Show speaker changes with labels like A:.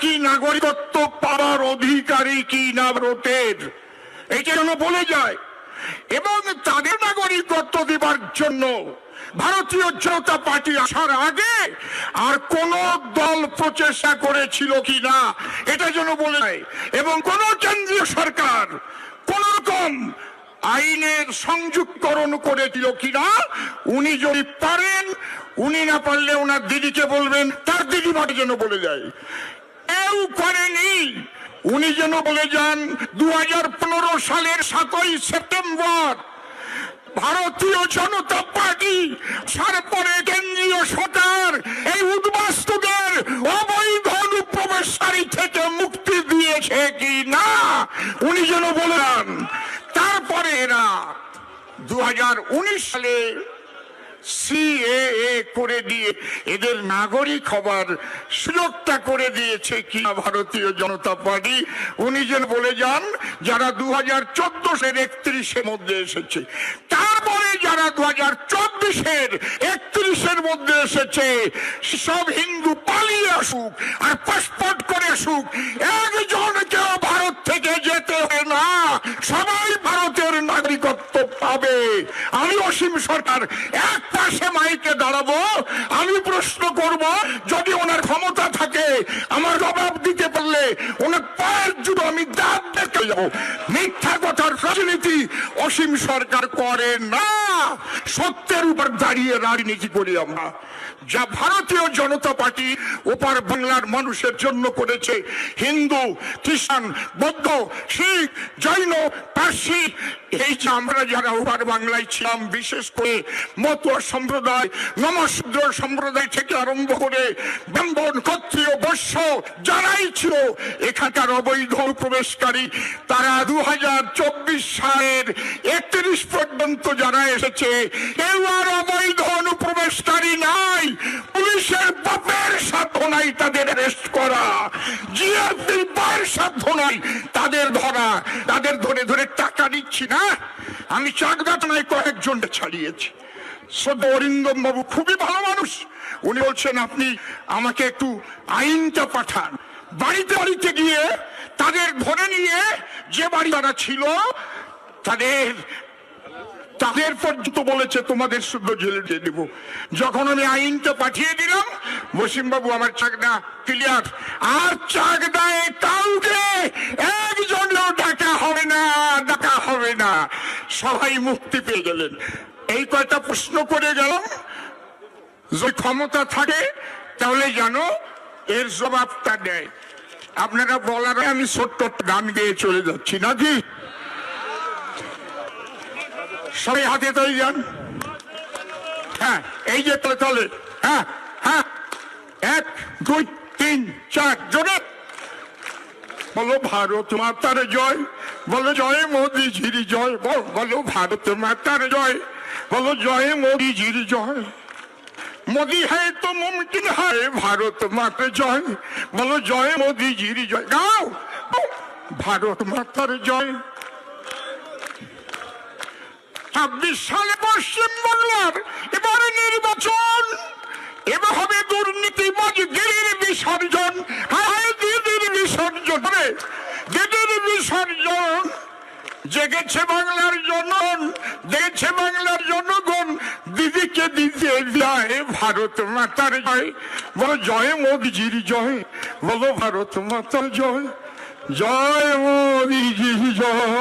A: কি নাগরিকত্ব পাওয়ার অধিকারী কি না ভারতের? এটা যেন বলে যায়। এবং তাদের নাগরিকত্ব দেবার জন্য ভারতীয় জনতা পার্টি আসার আগে আর কোন দল প্রচেষ্টা করেছিল কি না এটা যেন বলে এবং কোন কেন্দ্রীয় সরকার কোন রকম আইনের সংযুক্তকরণ করেছিল কিনা, উনি যদি পারেন, উনি না পারলে ওনার দিদিকে বলবেন, তার দিদি মাঠে যেন বলে যায়। উনি যেন বলে যান দু সালের সাতই সেপ্টেম্বর ভারতীয় জনতা পার্টি তারপরে কেন্দ্রীয় সরকার এই উদ্বাস্তুদের অবৈধ অনুপ্রবেশকারী থেকে মুক্তি দিয়েছে কি না উনি যেন বলেন তারপরে এরা দু হাজার উনিশ সালে সিএএ করে দিয়ে এদের নাগরিক হবার সুযোগটা করে দিয়েছে কি ভারতীয় জনতা পার্টি। উনি যেন বলে যান, যারা দু হাজার চোদ্দশের একত্রিশের মধ্যে এসেছে, তারপরে যারা দু হাজার চব্বিশের একত্রিশের মধ্যে এসেছে, সব হিন্দু পালিয়ে আসুক আর পাসপোর্ট করে আসুক, একজনকেও ভারত থেকে যেতে হয় না সবাই ভারতের পাবে আমি অসীম সরকার, এক পাশে মাইকে দাঁড়াবো, আমি প্রশ্ন করব, যদি ওনার ক্ষমতা থাকে, আমার জবাব দিতে পারলে ওনার পায়ের জুড়ে আমি দাঁত দেখে যাব মিথ্যা কথার রাজনীতি অসীম সরকার করে না। সত্যের উপর দাঁড়িয়ে রাজনীতি করি আমরা। যা ভারতীয় জনতা পার্টি ওপার বাংলার মানুষের জন্য করেছে। হিন্দু, খ্রিস্টান, বৌদ্ধ, শিখ, জৈন, পার্সি, এই যে আমরা যারা ওপার বাংলায় ছিলাম, বিশেষ করে মতুয়া সম্প্রদায় নমশূদ্র সম্প্রদায় থেকে আরম্ভ করে ব্রাহ্মণ, ক্ষত্রিয়, বৈশ্য, যারাই ছিল, এখানকার অবৈধ প্রবেশকারী, তারা দু হাজার চব্বিশ সালের একত্রিশ পর্যন্ত যারা এসেছে, কেউ আর অবৈধ অনুপ্রবেশকারী নাই। পুলিশের বাপের সাধ্য নাই তাদের অ্যারেস্ট করা। জিএফডির পায়ের সাধ্য নাই তাদের ধরা তাদের ধরে ধরে টাকা নিচ্ছি না। আমি চাকদাত নাই কয়েকজনকে ছাড়িয়েছি। অরিন্দম বাবু খুবই ভালো মানুষ। উনি বলছেন, আপনি আমাকে একটু আইনটা পাঠান। বাড়িতে বাড়িতে গিয়ে তাদের ধরে নিয়ে যে বাড়ি তারা ছিল, তাদের তাদের পর্যন্ত বলেছে, তোমাদের শুদ্ধ জেলে দিয়ে দেবো। যখন আমি আইনটা পাঠিয়ে দিলাম, বসিমবাবু, আমার চাকদা ক্লিয়ার আর চাকদায় কাউকে একজনও ডাকা হবে না ডাকা হবে না। সবাই মুক্তি পেয়ে গেলেন। এই কয়টা প্রশ্ন করে গেলাম। যদি ক্ষমতা থাকে, তাহলে জানো, এর জবাবটা দেয়। আপনারা বলার আমি ছোট্ট গান গেয়ে চলে যাচ্ছি, নাকি? সবাই হাতে তৈরি যান। হ্যাঁ এই যে তলে তলে। হ্যাঁ হ্যাঁ। এক, দুই, তিন, চার, জোরে। বলো ভারত মাতার জয়, বলো জয় মোদিজির জয়, বল, বলো ভারত মাতার জয়, বলো জয় মোদিজির জয়। মোদি হ্যায় তো মুমকিন হয় ভারত মাতা জয়, বলো জয় মোদিজির জয়। গাও ভারত মাতার জয়। ছাব্বিশ সালে পশ্চিম বাংলার এবারে নির্বাচন, এবার হবে দুর্নীতিবাজ দিদির বিসর্জন হায় দিদির বিসর্জন হবে দিদির বিসর্জন জেগেছে বাংলার জনন দেখেছে বাংলার জনগণ। দিদিকে দিতে যায় ভারত মাতার জয়। বলো, জয় মোদিজির জয়। বলো, ভারত মাতার জয়। জয় মোদিজির জয়।